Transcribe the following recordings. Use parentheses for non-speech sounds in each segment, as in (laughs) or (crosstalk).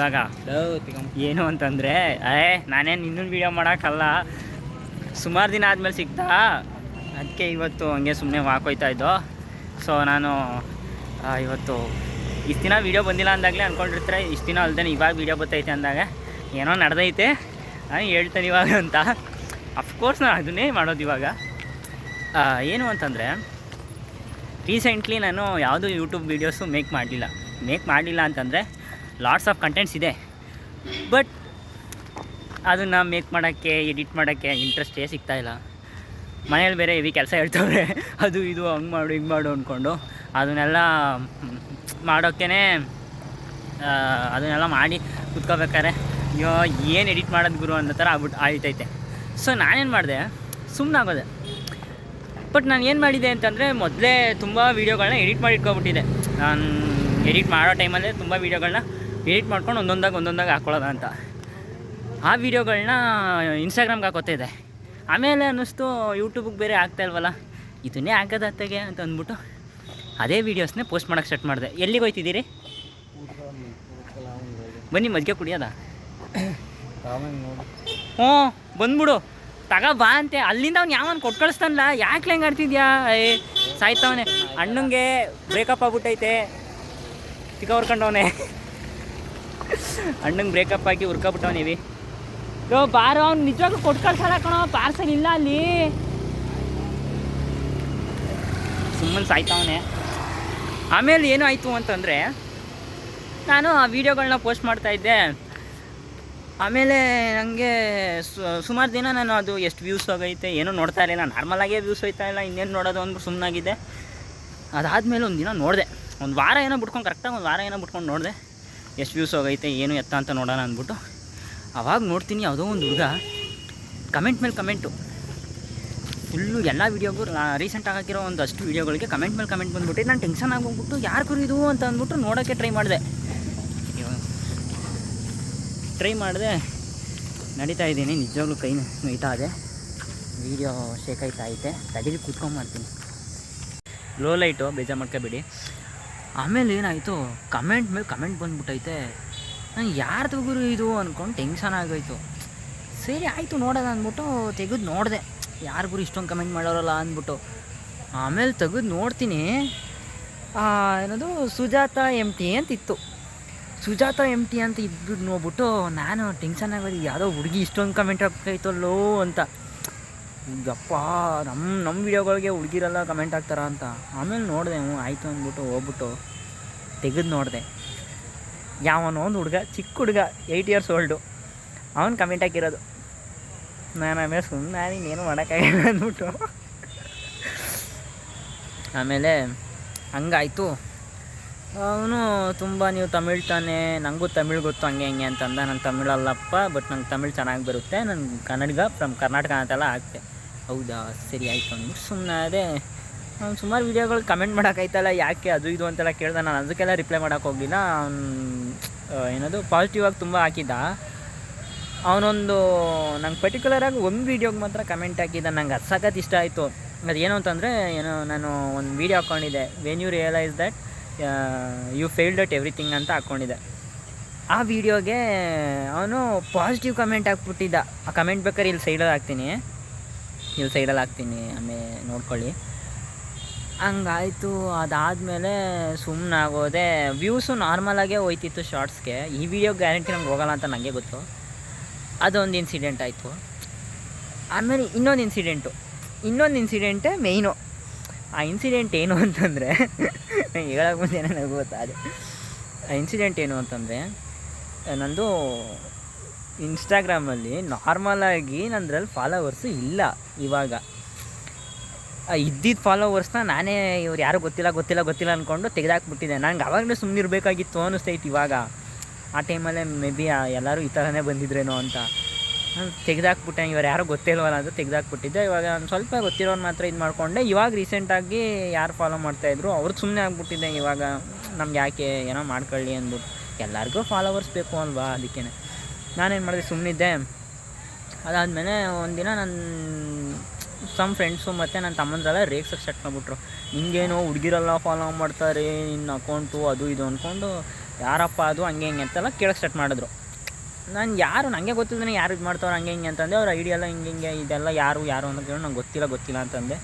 ಇವಾಗ? ಏನು ಅಂತಂದರೆ, ಏ, ನಾನೇನು ಇನ್ನೊಂದು ವೀಡಿಯೋ ಮಾಡೋಕ್ಕಲ್ಲ. ಸುಮಾರು ದಿನ ಆದಮೇಲೆ ಸಿಗ್ತಾ? ಅದಕ್ಕೆ ಇವತ್ತು ಹಂಗೆ ಸುಮ್ಮನೆ ವಾಕೋಯ್ತಾ ಇದ್ದೋ. ಸೊ ನಾನು ಇವತ್ತು ಇಷ್ಟು ದಿನ ವೀಡಿಯೋ ಬಂದಿಲ್ಲ ಅಂದಾಗಲೇ ಅಂದ್ಕೊಂಡಿರ್ತಾರೆ ಇಷ್ಟು ದಿನ ಅಲ್ದೇ ಇವಾಗ ವೀಡಿಯೋ ಬರ್ತೈತೆ ಅಂದಾಗ. ಏನೋ ನಡೆದೈತೆ. ನಾನು ಹೇಳ್ತೇನೆ ಇವಾಗ ಅಂತ. ಅಫ್ಕೋರ್ಸ್ ನಾನು ಅದನ್ನೇ ಮಾಡೋದು ಇವಾಗ. ಏನು ಅಂತಂದರೆ ರೀಸೆಂಟ್ಲಿ ನಾನು ಯಾವುದೂ ಯೂಟ್ಯೂಬ್ ವೀಡಿಯೋಸು ಮೇಕ್ ಮಾಡಲಿಲ್ಲ. ಮೇಕ್ ಮಾಡಲಿಲ್ಲ ಅಂತಂದರೆ ಲಾಟ್ಸ್ ಆಫ್ ಕಂಟೆಂಟ್ಸ್ ಇದೆ. ಬಟ್ ಅದನ್ನು ಮೇಕ್ ಮಾಡೋಕ್ಕೆ ಎಡಿಟ್ ಮಾಡೋಕ್ಕೆ ಇಂಟ್ರೆಸ್ಟೇ ಸಿಗ್ತಾಯಿಲ್ಲ ಮನೇಲಿ ಬೇರೆ ಇವಿ ಕೆಲಸ ಹೇಳ್ತವ್ರೆ ಅದು ಇದು, ಹಂಗೆ ಮಾಡು, ಹಿಂಗೆ ಮಾಡು ಅಂದ್ಕೊಂಡು ಅದನ್ನೆಲ್ಲ ಮಾಡೋಕ್ಕೇ ಅದನ್ನೆಲ್ಲ ಮಾಡಿ ಕುತ್ಕೋಬೇಕಾದ್ರೆ, ಅಯ್ಯೋ, ಏನು ಎಡಿಟ್ ಮಾಡೋದು ಗುರು ಅನ್ನೋ ಥರ ಆಗ್ಬಿಟ್ಟು ಆಯ್ತೈತೆ. ಸೊ ನಾನೇನು ಮಾಡಿದೆ ಸುಮ್ಮನಾಗೋದೆ ಬಟ್ ನಾನು ಏನು ಮಾಡಿದೆ ಅಂತಂದರೆ, ಮೊದಲೇ ತುಂಬ ವೀಡಿಯೋಗಳನ್ನ ಎಡಿಟ್ ಮಾಡಿ ಇಟ್ಕೊಬಿಟ್ಟಿದ್ದೆ. ನಾನು ಎಡಿಟ್ ಮಾಡೋ ಟೈಮಲ್ಲೇ ತುಂಬ ವೀಡಿಯೋಗಳನ್ನ ಎಡಿಟ್ ಮಾಡ್ಕೊಂಡು ಒಂದೊಂದಾಗಿ ಒಂದೊಂದಾಗಿ ಹಾಕ್ಕೊಳ್ಳೋದ ಅಂತ. ಆ ವೀಡಿಯೋಗಳನ್ನ ಇನ್ಸ್ಟಾಗ್ರಾಮ್ಗೆ ಹಾಕೋತಿದ್ದೆ ಆಮೇಲೆ ಅನ್ನಿಸ್ತು ಯೂಟ್ಯೂಬಿಗೆ ಬೇರೆ ಆಗ್ತಾ ಇಲ್ವಲ್ಲ? ಇದನ್ನೇ ಹಾಕೋದು ಅತ್ತಗೆ ಅಂತ ಅಂದ್ಬಿಟ್ಟು ಅದೇ ವೀಡಿಯೋಸ್ನೇ ಪೋಸ್ಟ್ ಮಾಡೋಕ್ಕೆ ಸ್ಟಾರ್ಟ್ ಮಾಡಿದೆ. ಎಲ್ಲಿಗೆ ಹೋಯ್ತಿದ್ದೀರಿ? ಬನ್ನಿ, ಮಜ್ಜಿಗೆ ಕುಡಿಯೋದ? ಹ್ಞೂ, ಬಂದ್ಬಿಡು. ತಗ ಬಾ ಅಂತೆ. ಅಲ್ಲಿಂದ ಅವ್ನು ಯಾವನ್ ಕೊಟ್ಟು ಕಳಿಸ್ತಾನಲ್ಲ ಯಾಕೆ ಹೆಂಗೆ ಆಡ್ತಿದ್ಯಾ? ಏ, ಸಾಯ್ತವನೆ. ಅಣ್ಣಂಗೆ ಬ್ರೇಕಪ್ ಆಗ್ಬಿಟ್ಟೈತೆ. ಚಿಕ್ಕ ಅಣ್ಣಂಗೆ ಬ್ರೇಕಪ್ ಆಗಿ ಹುರ್ಕೊಬಿಟ್ಟವನಿವಿ ಯೋ ಬಾರೋ, ಅವ್ನು ನಿಜವಾಗ್ಲೂ ಕೊಟ್ಟು ಕಳ್ಸಲ್ಲ ಕಣೋ ಪಾರ್ಸಲ್ ಇಲ್ಲ ಅಲ್ಲಿ. ಸುಮ್ಮನೆ ಸಾಯ್ತವನೆ ಆಮೇಲೆ ಏನು ಆಯಿತು ಅಂತಂದರೆ, ನಾನು ಆ ವೀಡಿಯೋಗಳನ್ನ ಪೋಸ್ಟ್ ಮಾಡ್ತಾ ಇದ್ದೆ. ಆಮೇಲೆ ನನಗೆ ಸುಮಾರು ದಿನ ನಾನು ಅದು ಎಷ್ಟು ವ್ಯೂಸ್ ಹೋಗೈತೆ, ಏನೂ ನೋಡ್ತಾ ಇರಲಿಲ್ಲ. ನಾರ್ಮಲಾಗೇ ವ್ಯೂಸ್ ಹೋಯ್ತಾ ಇಲ್ಲ, ಇನ್ನೇನು ನೋಡೋದು ಅಂದ್ಬಿಟ್ಟು ಸುಮ್ಮನಾಗಿದೆ ಅದಾದಮೇಲೆ ಒಂದು ದಿನ ನೋಡಿದೆ. ಒಂದು ವಾರ ಏನೋ ಬಿಟ್ಕೊಂಡು ಕರೆಕ್ಟಾಗಿ ಒಂದು ವಾರ ಏನೋ ಬಿಟ್ಕೊಂಡು ನೋಡಿದೆ. ಎಷ್ಟು ವ್ಯೂಸ್ ಹೋಗೈತೆ ಏನು ಎತ್ತ ಅಂತ ನೋಡೋಣ ಅಂದ್ಬಿಟ್ಟು ಅವಾಗ ನೋಡ್ತೀನಿ ಯಾವುದೋ ಒಂದು ಹುಡುಗ ಕಮೆಂಟ್ ಮೇಲೆ ಕಮೆಂಟು ಫುಲ್ಲು ಎಲ್ಲ ವೀಡಿಯೋಗೂ ರೀಸೆಂಟಾಗಿ ಹಾಕಿರೋ ಒಂದು ಅಷ್ಟು ವೀಡಿಯೋಗಳಿಗೆ ಕಮೆಂಟ್ ಮೇಲೆ ಕಮೆಂಟ್ ಬಂದುಬಿಟ್ಟು ನಾನು ಟೆನ್ಷನ್ ಆಗೋಗ್ಬಿಟ್ಟು ಯಾರು ಇದು? ಅಂತ ಅಂದ್ಬಿಟ್ಟು ನೋಡೋಕ್ಕೆ ಟ್ರೈ ಮಾಡಿದೆ. ಟ್ರೈ ಮಾಡಿದೆ. ನಡೀತಾ ಇದ್ದೀನಿ, ನಿಜವಾಗ್ಲೂ ಕೈ ನೋಯ್ತಾ ಇದೆ ವೀಡಿಯೋ ಶೇಕ್ ಐತೆ. ತಡೀಲಿ ಕೂತ್ಕೊಂಡ್ಬರ್ತೀನಿ ಲೋ ಲೈಟು ಬೇಜಾರು ಮಾಡ್ಕೋಬೇಡಿ. ಆಮೇಲೆ ಏನಾಯಿತು? ಕಮೆಂಟ್ ಮೇಲೆ ಕಮೆಂಟ್ ಬಂದ್ಬಿಟ್ಟೈತೆ. ನಂಗೆ ಯಾರ್ದು ಗುರು ಇದು ಅಂದ್ಕೊಂಡು ಟೆನ್ಷನ್ ಆಗೋಯ್ತು. ಸರಿ, ಆಯಿತು ನೋಡೋಣ ಅಂದ್ಬಿಟ್ಟು ತೆಗೆದು ನೋಡಿದೆ. ಯಾರು ಗುರು ಇಷ್ಟೊಂದು ಕಮೆಂಟ್ ಮಾಡೋರಲ್ಲ ಅಂದ್ಬಿಟ್ಟು. ಆಮೇಲೆ ತೆಗೆದು ನೋಡ್ತೀನಿ. ಏನದು? ಸುಜಾತ ಎಂ ಟಿ ಅಂತಿತ್ತು. ಸುಜಾತ ಎಂ ಟಿ ಅಂತ ಇದ್ಬಿಟ್ಟು ನೋಡ್ಬಿಟ್ಟು ನಾನು ಟೆನ್ಷನ್ ಆಗೋದು ಯಾವುದೋ ಹುಡುಗಿ ಇಷ್ಟೊಂದು ಕಮೆಂಟ್ ಹಾಕ್ತೈತಲ್ಲೋ ಅಂತ. ಯಪ್ಪ ನಮ್ಮ ನಮ್ಮ ವೀಡಿಯೋಗಳಿಗೆ ಹುಡುಗಿರೆಲ್ಲ ಕಮೆಂಟ್ ಹಾಕ್ತಾರ ಅಂತ. ಆಮೇಲೆ ನೋಡಿದೆ ಹ್ಞೂ, ಆಯಿತು ಅಂದ್ಬಿಟ್ಟು ಹೋಗ್ಬಿಟ್ಟು ತೆಗೆದು ನೋಡಿದೆ. ಯಾವನೋ ಒಂದು ಹುಡುಗ, ಚಿಕ್ಕ ಹುಡುಗ ಏಯ್ಟ್ ಇಯರ್ಸ್ ಓಲ್ಡು ಅವನು ಕಮೆಂಟ್ ಹಾಕಿರೋದು, ನಾನು ಆಮೇಲೆ ಸುಮ್ಮನೆ ನಾನು ಇನ್ನೇನು ಮಾಡೋಕ್ಕಾಗಿಲ್ಲ ಅಂದ್ಬಿಟ್ಟು. ಆಮೇಲೆ ಹಂಗಾಯಿತು. ಅವನು ತುಂಬ ನೀವು ತಮಿಳ್ ತಾನೆ ನನಗೂ ತಮಿಳ್ ಗೊತ್ತು ಹಂಗೆ ಹಂಗೆ ಅಂತಂದ. ನಾನು ತಮಿಳಲ್ಲಪ್ಪ, ಬಟ್ ನಂಗೆ ತಮಿಳ್ ಚೆನ್ನಾಗಿ ಬರುತ್ತೆ. ನಾನು ಕನ್ನಡಿಗ ಫ್ರಮ್ ಕರ್ನಾಟಕ ಅಂತೆಲ್ಲ ಹಾಕ್ತೆ ಹೌದಾ, ಸರಿ ಆಯಿತು ಅಂದ್ಬಿಟ್ಟು ಸುಮ್ಮನೆ ಅದೇ ಅವ್ನು ಸುಮಾರು ವೀಡಿಯೋಗಳು ಕಮೆಂಟ್ ಮಾಡೋಕ್ಕಾಯ್ತಲ್ಲ, ಯಾಕೆ ಅದು ಇದು ಅಂತೆಲ್ಲ ಕೇಳ್ದೆ. ನಾನು ಅದಕ್ಕೆಲ್ಲ ರಿಪ್ಲೈ ಮಾಡೋಕೆ ಹೋಗಲಿಲ್ಲ ಅವ್ನು ಏನದು ಪಾಸಿಟಿವ್ ಆಗಿ ತುಂಬ ಹಾಕಿದ್ದ. ಅವನೊಂದು, ನಂಗೆ ಪರ್ಟಿಕ್ಯುಲರಾಗಿ ಒಂದು ವೀಡಿಯೋಗೆ ಮಾತ್ರ ಕಮೆಂಟ್ ಹಾಕಿದ್ದ. ನಂಗೆ ಅದು ಸಖತ್ ಇಷ್ಟ ಆಯಿತು. ಅದೇನು ಅಂತಂದರೆ, ಏನೋ ನಾನು ಒಂದು video ಹಾಕ್ಕೊಂಡಿದ್ದೆ when you realize that you failed at everything ಅಂತ ಹಾಕ್ಕೊಂಡಿದ್ದೆ ಆ ವಿಡಿಯೋಗೆ ಅವನು ಪಾಸಿಟಿವ್ ಕಮೆಂಟ್ ಹಾಕ್ಬಿಟ್ಟಿದ್ದ. ಆ ಕಮೆಂಟ್ ಬೇಕಾದ್ರೆ ಇಲ್ಲಿ ಸೈಡಲ್ಲಿ ಹಾಕ್ತೀನಿ. ಇಲ್ಲಿ ಸೈಡಲ್ಲಿ ಹಾಕ್ತೀನಿ ಆಮೇಲೆ ನೋಡ್ಕೊಳ್ಳಿ. ಹಂಗಾಯಿತು, ಅದಾದಮೇಲೆ ಸುಮ್ಮನೆ ಆಗೋದೆ ವ್ಯೂಸು ನಾರ್ಮಲಾಗೇ ಹೋಯ್ತಿತ್ತು ಶಾರ್ಟ್ಸ್ಗೆ ಈ ವಿಡಿಯೋ ಗ್ಯಾರಂಟಿ ನಮ್ಗೆ ಹೋಗಲ್ಲ ಅಂತ ನನಗೆ ಗೊತ್ತು. ಅದೊಂದು ಇನ್ಸಿಡೆಂಟ್ ಆಯಿತು. ಆಮೇಲೆ ಇನ್ನೊಂದು ಇನ್ಸಿಡೆಂಟು ಇನ್ನೊಂದು ಇನ್ಸಿಡೆಂಟೇ ಮೇಯ್ನು ಆ ಇನ್ಸಿಡೆಂಟ್ ಏನು ಅಂತಂದರೆ ಹೇಳೋಕೆ ಮುಂದೆ ನನಗೆ ಗೊತ್ತಾದೆ. ಆ ಇನ್ಸಿಡೆಂಟ್ ಏನು ಅಂತಂದರೆ, ನಂದು ಇನ್ಸ್ಟಾಗ್ರಾಮಲ್ಲಿ ನಾರ್ಮಲಾಗಿ ನಂದ್ರಲ್ಲಿ ಫಾಲೋವರ್ಸು ಇಲ್ಲ ಇವಾಗ. ಇದ್ದಿದ್ದ ಫಾಲೋವರ್ಸ್ನ ನಾನೇ ಇವ್ರು ಯಾರು ಗೊತ್ತಿಲ್ಲ ಗೊತ್ತಿಲ್ಲ ಗೊತ್ತಿಲ್ಲ ಅಂದ್ಕೊಂಡು ತೆಗೆದಾಕ್ಬಿಟ್ಟಿದ್ದೆ. ನಂಗೆ ಅವಾಗಲೇ ಸುಮ್ಮನೆ ಇರಬೇಕಾಗಿತ್ತು ಅನ್ನಿಸ್ತೈತೆ ಇವಾಗ. ಆ ಟೈಮಲ್ಲೇ ಮೇ ಬಿ ಎಲ್ಲರೂ ಈ ಥರನೇ ಬಂದಿದ್ರೇನೋ ಅಂತ. ನಾನು ತೆಗೆದಾಕ್ಬಿಟ್ಟೆ. ಇವ್ರು ಯಾರೋ ಗೊತ್ತಿಲ್ವಲ್ಲ ಅಂತ ತೆಗೆದಾಕ್ಬಿಟ್ಟಿದ್ದೆ. ಇವಾಗ ಒಂದು ಸ್ವಲ್ಪ ಗೊತ್ತಿರೋನು ಮಾತ್ರ ಇದು ಮಾಡಿಕೊಂಡೆ. ಇವಾಗ ರೀಸೆಂಟಾಗಿ ಯಾರು ಫಾಲೋ ಮಾಡ್ತಾಯಿದ್ರು ಅವ್ರು ಸುಮ್ಮನೆ ಆಗ್ಬಿಟ್ಟಿದ್ದೆ ಇವಾಗ. ನಮ್ಗೆ ಯಾಕೆ ಏನೋ ಮಾಡ್ಕೊಳ್ಳಿ ಅಂದ್ಬಿಟ್ಟು ಎಲ್ಲರಿಗೂ ಫಾಲೋವರ್ಸ್ ಬೇಕು ಅಲ್ವಾ ಅದಕ್ಕೇ ನಾನೇನು ಮಾಡಿದೆ ಸುಮ್ಮನಿದ್ದೆ ಅದಾದಮೇಲೆ ಒಂದಿನ ನನ್ನ ಸಮ್ ಫ್ರೆಂಡ್ಸು ಮತ್ತು ನನ್ನ ತಮ್ಮಂದ್ರೆಲ್ಲ ರೇಗ್ಸಕ್ಕೆ ಸ್ಟಾರ್ಟ್ ಮಾಡಿಬಿಟ್ರು. ನಿಂಗೇನೋ ಹುಡುಗಿರೆಲ್ಲ ಫಾಲೋ ಮಾಡ್ತಾರೆ ನಿನ್ನ ಅಕೌಂಟು ಅದು ಇದು ಅಂದ್ಕೊಂಡು ಯಾರಪ್ಪ ಅದು, ಹಂಗೆ ಹಿಂಗೆ ಅಂತೆಲ್ಲ ಕೇಳಕ್ಕೆ ಸ್ಟಾರ್ಟ್ ಮಾಡಿದ್ರು. ನಾನು ಯಾರು ನನಗೆ ಗೊತ್ತಿಲ್ಲದೇ ಯಾರು ಇದು ಮಾಡ್ತಾವ್ರು, ಹಂಗೆ ಹಿಂಗೆ ಅಂತಂದೆ. ಅವ್ರ ಐಡಿಯಾ ಎಲ್ಲ ಹಿಂಗೆ ಹಿಂಗೆ, ಇದೆಲ್ಲ ಯಾರು ಯಾರು ಅಂತ ಕೇಳಿ ನಂಗೆ ಗೊತ್ತಿಲ್ಲ ಗೊತ್ತಿಲ್ಲ ಅಂತಂದೆ.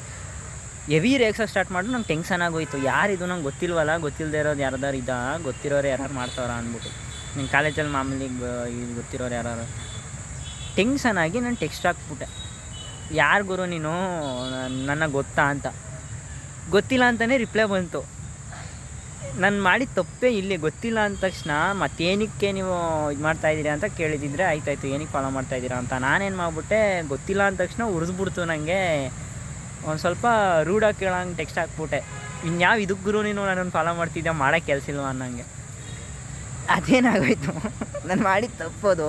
ಹೆವಿ ರೇಗ್ಸೋಕೆ ಸ್ಟಾರ್ಟ್ ಮಾಡಿದ್ರು, ನಂಗೆ ಟೆನ್ಷನ್ ಆಗೋಯ್ತು. ಯಾರಿದು ನಂಗೆ ಗೊತ್ತಿಲ್ವಲ್ಲ ಗೊತ್ತಿಲ್ಲದೆ ಇರೋದು ಯಾರ್ದಾರು ಇದಾ, ಗೊತ್ತಿರೋರು ಯಾರು ಮಾಡ್ತಾವ್ರ ಅಂದ್ಬಿಟ್ಟು. ನಿಮ್ಮ ಕಾಲೇಜಲ್ಲಿ ಮಾಮೂಲಿ ಇದು ಗೊತ್ತಿರೋರು ಯಾರು ಟೆನ್ಷನ್ ಆಗಿ ನಾನು ಟೆಕ್ಸ್ಟ್ ಹಾಕ್ಬಿಟ್ಟೆ. ಯಾರು ಗುರು ನೀನು? ನನ್ನ ಗೊತ್ತಾ ಅಂತ. ಗೊತ್ತಿಲ್ಲ ಅಂತಲೇ ರಿಪ್ಲೈ ಬಂತು. ನಾನು ಮಾಡಿದ ತಪ್ಪೇ ಇಲ್ಲಿ, ಗೊತ್ತಿಲ್ಲ ಅಂದ ತಕ್ಷಣ ಮತ್ತೇನಕ್ಕೆ ನೀವು ಇದು ಮಾಡ್ತಾ ಇದ್ದೀರಾ ಅಂತ ಕೇಳಿದಿದ್ರೆ ಆಯ್ತಾಯ್ತು, ಏನಕ್ಕೆ ಫಾಲೋ ಮಾಡ್ತಾ ಇದ್ದೀರಾ ಅಂತ. ನಾನೇನು ಮಾಡಿಬಿಟ್ಟೆ, ಗೊತ್ತಿಲ್ಲ ಅಂದ ತಕ್ಷಣ ಉರಿಸ್ಬಿಡ್ತು ನನಗೆ ಒಂದು ಸ್ವಲ್ಪ ರೂಢಾಗಿ ಕೇಳೋಂಗೆ ಟೆಕ್ಸ್ಟ್ ಹಾಕ್ಬಿಟ್ಟೆ. ಇನ್ಯಾವ ಇದಕ್ಕೆ ಗುರು ನೀನು ನನ್ನನ್ನು ಫಾಲೋ ಮಾಡ್ತಿದ್ದೆ ಕೆಲಸ ಇಲ್ವಾ ಅನ್ನಂಗೆ. ಅದೇನಾಗೋಯ್ತು? ನಾನು ಮಾಡಿದ ತಪ್ಪೋದು.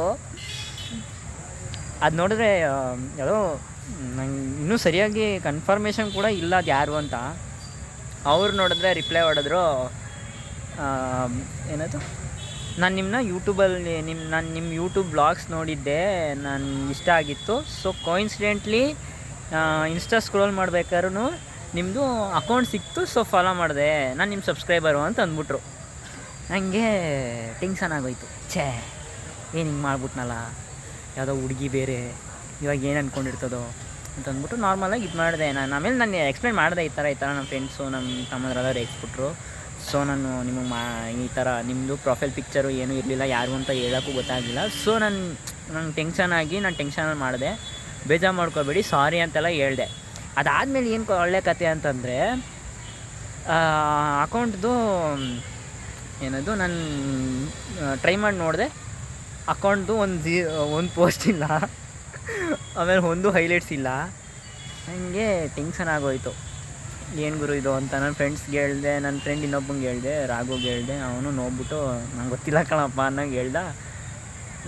ಅದು ನೋಡಿದ್ರೆ ಯಾವುದೋ, ನಂಗೆ ಇನ್ನೂ ಸರಿಯಾಗಿ ಕನ್ಫರ್ಮೇಷನ್ ಕೂಡ ಇಲ್ಲ ಅದು ಯಾರು ಅಂತ. ಅವ್ರು ನೋಡಿದ್ರೆ ರಿಪ್ಲೈ ಹೊಡೆದ್ರು ಏನದು? ನಾನು ನಿಮ್ಮನ್ನ ಯೂಟ್ಯೂಬಲ್ಲಿ ನಿಮ್ಮ ನಾನು ನಿಮ್ಮ ಯೂಟ್ಯೂಬ್ ಬ್ಲಾಗ್ಸ್ ನೋಡಿದ್ದೆ, ನಾನು ಇಷ್ಟ ಆಗಿತ್ತು. ಸೊ ಕೋಇನ್ಸಿಡೆಂಟ್ಲಿ ಇನ್ಸ್ಟಾ ಸ್ಕ್ರೋಲ್ ಮಾಡ್ಬೇಕಾದ್ರೂ ನಿಮ್ಮದು ಅಕೌಂಟ್ ಸಿಕ್ತು ಸೊ ಫಾಲೋ ಮಾಡಿದೆ. ನಾನು ನಿಮ್ಮ ಸಬ್ಸ್ಕ್ರೈಬರು ಅಂತ ಅಂದ್ಬಿಟ್ರು. ನನಗೆ ಟೆನ್ಷನ್ ಆಗೋಯ್ತು ಛೇ, ಏನು ಹಿಂಗೆ ಮಾಡ್ಬಿಟ್ನಲ್ಲ? ಯಾವುದೋ ಹುಡುಗಿ ಬೇರೆ, ಇವಾಗ ಏನು ಅಂದ್ಕೊಂಡಿರ್ತದೋ ಅಂತ ಅಂದ್ಬಿಟ್ಟು ನಾರ್ಮಲಾಗಿ ಇದು ಮಾಡಿದೆ. ನಾನು ಆಮೇಲೆ ನಾನು ಎಕ್ಸ್ಪ್ಲೇನ್ ಮಾಡಿದೆ ಈ ಥರ ಈ ಥರ ನಮ್ಮ ಫ್ರೆಂಡ್ಸು ನಮ್ಮ ತಮ್ಮದ್ರೆಲ್ಲ ರೇಗಿಸ್ಬಿಟ್ರು ಸೊ ನಾನು ನಿಮಗೆ ಮಾ, ಈ ಥರ ನಿಮ್ಮದು ಪ್ರೊಫೈಲ್ ಪಿಕ್ಚರು ಏನೂ ಇರಲಿಲ್ಲ, ಯಾರು ಅಂತ ಹೇಳೋಕ್ಕೂ ಗೊತ್ತಾಗಲಿಲ್ಲ. ಸೊ ನಾನು, ನಂಗೆ ಟೆನ್ಷನ್ ಆಗಿ ನಾನು ಟೆನ್ಷನ್ ಮಾಡಿದೆ. ಬೇಜಾರು ಮಾಡ್ಕೋಬೇಡಿ ಸಾರಿ ಅಂತೆಲ್ಲ ಹೇಳ್ದೆ. ಅದಾದಮೇಲೆ ಏನು ಒಳ್ಳೆ ಕತೆ ಅಂತಂದರೆ ಅಕೌಂಟ್ದು ಏನದು, ನಾನು ಟ್ರೈ ಮಾಡಿ ನೋಡಿದೆ. ಅಕೌಂಟ್ದು ಒಂದು ಜೀ ಒಂದು ಪೋಸ್ಟ್ ಇಲ್ಲ. ಆಮೇಲೆ ಒಂದು ಹೈಲೈಟ್ಸ್ ಇಲ್ಲ. ನನಗೆ ಟೆನ್ಷನ್ ಆಗೋಯ್ತು. ಏನು ಗುರು ಇದು ಅಂತ ನನ್ನ ಫ್ರೆಂಡ್ಸ್ಗೆ ಹೇಳಿದೆ ನನ್ನ ಫ್ರೆಂಡ್ ಇನ್ನೊಬ್ಬಂಗೆ ಹೇಳಿದೆ, ರಾಘುಗೆ ಹೇಳಿದೆ, ಅವನು ನೋಡ್ಬಿಟ್ಟು ನಂಗೆ ಗೊತ್ತಿಲ್ಲ ಕಣಪ್ಪ ಅನ್ನಂಗೆ ಹೇಳ್ದ.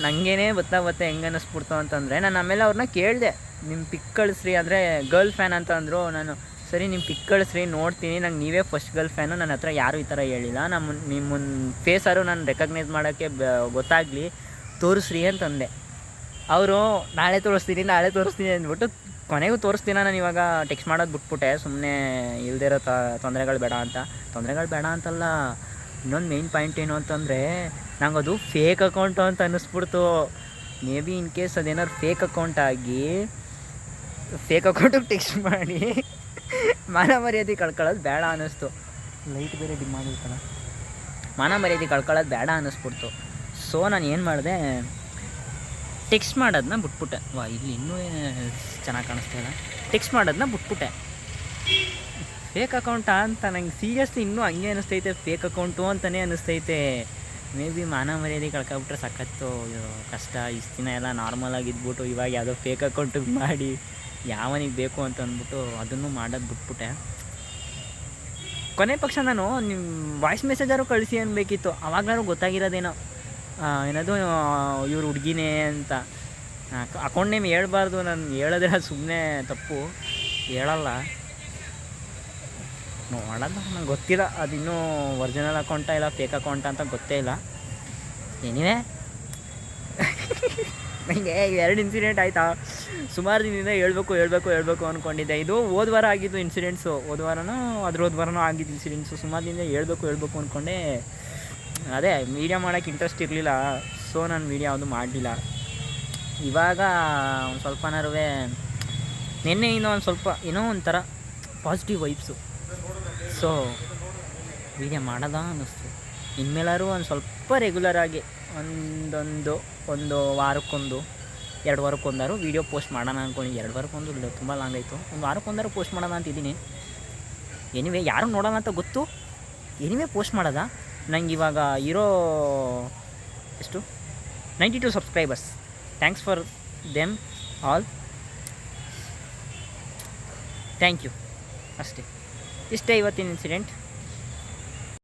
ನನಗೇನೆ ಗೊತ್ತಾ ಬತ್ತೆ ಹೆಂಗೆ ಅನ್ನಿಸ್ಬಿಡ್ತು ಅಂತಂದರೆ, ನಾನು ಆಮೇಲೆ ಅವ್ರನ್ನ ಕೇಳಿದೆ. ನಿಮ್ಮ ಪಿಕ್ ಕಳಿಸ್ರಿ ಅಂದರೆ ಗರ್ಲ್ ಫ್ಯಾನ್ ಅಂತ ಅಂದರು, ನಾನು ಸರಿ ನಿಮ್ಮ ಪಿಕ್ ಕಳಿಸ್ರಿ ನೋಡ್ತೀನಿ. ನಂಗೆ ನೀವೇ ಫಸ್ಟ್ ಗರ್ಲ್ ಫ್ಯಾನು ನನ್ನ ಹತ್ರ ಯಾರೂ ಈ ಥರ ಹೇಳಿಲ್ಲ. ನಮ್ಮ ನಿಮ್ಮ ಫೇಸಾರು ನಾನು ರೆಕಗ್ನೈಸ್ ಮಾಡೋಕ್ಕೆ ಗೊತ್ತಾಗಲಿ. ತೋರಿಸ್ರಿ ಅಂತಂದೆ. ಅವರು, ನಾಳೆ ತೋರಿಸ್ತೀನಿ ನಾಳೆ ತೋರಿಸ್ತೀನಿ ಅಂದ್ಬಿಟ್ಟು ಕೊನೆಗೂ ತೋರಿಸ್ತೀನಿ ನಾನು ಇವಾಗ. ಟೆಕ್ಸ್ಟ್ ಮಾಡೋದು ಬಿಟ್ಬಿಟ್ಟೆ. ಸುಮ್ಮನೆ ಇಲ್ಲದೇ ಇರೋ ತೊಂದರೆಗಳು ಬೇಡ ಅಂತ. ತೊಂದರೆಗಳು ಬೇಡ ಅಂತಲ್ಲ. ಇನ್ನೊಂದು ಮೇನ್ ಪಾಯಿಂಟ್ ಏನು ಅಂತಂದರೆ ನಂಗೆ ಅದು ಫೇಕ್ ಅಕೌಂಟು ಅಂತ ಅನ್ನಿಸ್ಬಿಡ್ತು. ಮೇ ಬಿ ಇನ್ ಕೇಸ್ ಅದೇನಾದ್ರು ಫೇಕ್ ಅಕೌಂಟ್ ಆಗಿ ಫೇಕ್ ಅಕೌಂಟಿಗೆ ಟೆಕ್ಸ್ಟ್ ಮಾಡಿ. ಮಾನ ಮರ್ಯಾದೆ ಕಳ್ಕೊಳ್ಳೋದು ಬೇಡ ಅನ್ನಿಸ್ತು. ಲೈಟ್ ಬೇರೆ ಡಿಮ್ ಆಗಿರ್ತಲ್ಲ ಮಾನ ಮರ್ಯಾದೆ ಕಳ್ಕೊಳ್ಳೋದು ಬೇಡ ಅನ್ನಿಸ್ಬಿಡ್ತು. ಸೊ ನಾನು ಏನು ಮಾಡಿದೆ ಟೆಕ್ಸ್ಟ್ ಮಾಡೋದನ್ನ ಬಿಟ್ಬಿಟ್ಟೆ. ವಾ ಇಲ್ಲಿ ಇನ್ನೂ ಚೆನ್ನಾಗಿ ಕಾಣಿಸ್ತಾ ಇಲ್ಲ. ಟೆಕ್ಸ್ಟ್ ಮಾಡೋದನ್ನ ಬಿಟ್ಬಿಟ್ಟೆ. ಫೇಕ್ ಅಕೌಂಟಾ ಅಂತ ನಂಗೆ ಸೀರಿಯಸ್ಲಿ ಇನ್ನೂ ಹಂಗೆ ಅನಿಸ್ತೈತೆ. ಫೇಕ್ ಅಕೌಂಟು ಅಂತಲೇ ಅನಿಸ್ತೈತೆ. ಮೇ ಬಿ ಮಾನ ಮರ್ಯಾದೆ ಕಳ್ಕೊಬಿಟ್ರೆ ಸಖತ್ತು ಕಷ್ಟ. ಇಷ್ಟು ದಿನ ಎಲ್ಲ ನಾರ್ಮಲ್ ಆಗಿದ್ಬಿಟ್ಟು ಇವಾಗ ಯಾವುದೋ ಫೇಕ್ ಅಕೌಂಟ್ ಮಾಡಿ ಯಾವನಿಗೆ ಬೇಕು ಅಂತ ಅಂದ್ಬಿಟ್ಟು ಅದನ್ನು ಮಾಡೋದು ಬಿಟ್ಬಿಟ್ಟೆ. ಕೊನೆ ಪಕ್ಷ ನಾನು ನಿಮ್ಮ ವಾಯ್ಸ್ ಮೆಸೇಜಾರು ಕಳಿಸಿ ಅನ್ಬೇಕಿತ್ತು. ಅವಾಗಲೂ ಗೊತ್ತಾಗಿರೋದೇನೋ. ಏನದು ಇವ್ರ ಹುಡುಗಿನೇ ಅಂತ. ಅಕೌಂಟ್ ನೇಮ್ ಹೇಳ್ಬಾರ್ದು, ನಾನು ಹೇಳಿದ್ರೆ ಸುಮ್ಮನೆ ತಪ್ಪು. ಹೇಳಲ್ಲ. ನೋಡೋಣ, ನಂಗೆ ಗೊತ್ತಿಲ್ಲ. ಅದು ಇನ್ನೂ ಒರಿಜಿನಲ್ ಅಕೌಂಟ ಇಲ್ಲ ಫೇಕ್ ಅಕೌಂಟ ಅಂತ ಗೊತ್ತೇ ಇಲ್ಲ. ಏನಿವೆ (laughs) ನನಗೆ ಎರಡು ಇನ್ಸಿಡೆಂಟ್ ಆಯಿತಾ? ಸುಮಾರು ದಿನದಿಂದ ಹೇಳ್ಬೇಕು ಹೇಳ್ಬೇಕು ಹೇಳ್ಬೇಕು ಅಂದ್ಕೊಂಡಿದ್ದೆ ಇದು ಹೋದ ವಾರ ಆಗಿದ್ದು ಇನ್ಸಿಡೆಂಟ್ಸು ಹೋದ ವಾರನೂ ಅದ್ರ ಹೋದ ವಾರನೂ ಆಗಿದ್ದು ಇನ್ಸಿಡೆಂಟ್ಸು ಸುಮಾರು ದಿನದಿಂದ ಹೇಳ್ಬೇಕು ಹೇಳ್ಬೇಕು ಅಂದ್ಕೊಂಡೆ ಅದೇ ಮೀಡಿಯಾ ಮಾಡೋಕ್ಕೆ ಇಂಟ್ರೆಸ್ಟ್ ಇರಲಿಲ್ಲ. ಸೊ ನಾನು ವೀಡಿಯೋ ಅದು ಮಾಡಲಿಲ್ಲ. ಇವಾಗ ಒಂದು ಸ್ವಲ್ಪನಾರವೇ ನಿನ್ನೆ ಇನ್ನೂ ಒಂದು ಸ್ವಲ್ಪ, ಏನೋ ಒಂಥರ ಪಾಸಿಟಿವ್ ವೈಬ್ಸು ಸೊ ವೀಡಿಯೋ ಮಾಡೋದ ಅನ್ನಿಸ್ತು. ಇನ್ಮೇಲಾದ್ರು ಒಂದು ಸ್ವಲ್ಪ ರೆಗ್ಯುಲರಾಗಿ ಒಂದೊಂದು, ಒಂದು ವಾರಕ್ಕೊಂದು, ಎರಡು ವಾರಕ್ಕೊಂದಾರು ವೀಡಿಯೋ ಪೋಸ್ಟ್ ಮಾಡೋಣ ಅಂದ್ಕೊಂಡು ಎರಡು ವಾರಕ್ಕೊಂದು ಇಲ್ಲ ತುಂಬ ಲಾಂಗ್ ಆಯಿತು. ಒಂದು ವಾರಕ್ಕೊಂದಾರು ಪೋಸ್ಟ್ ಮಾಡೋಣ ಅಂತಿದ್ದೀನಿ. ಎನಿವೆ ಯಾರು ನೋಡೋಣ ಅಂತ ಗೊತ್ತು. ಎನಿವೆ ಪೋಸ್ಟ್ ಮಾಡೋದ. ನಂಗೆ ಇವಾಗ ಇರೋ ಎಷ್ಟು? Ninety two subscribers thanks for them all thank you ಅಷ್ಟೇ. ಇಷ್ಟೇ ಇವತ್ತಿನ ಇನ್ಸಿಡೆಂಟ್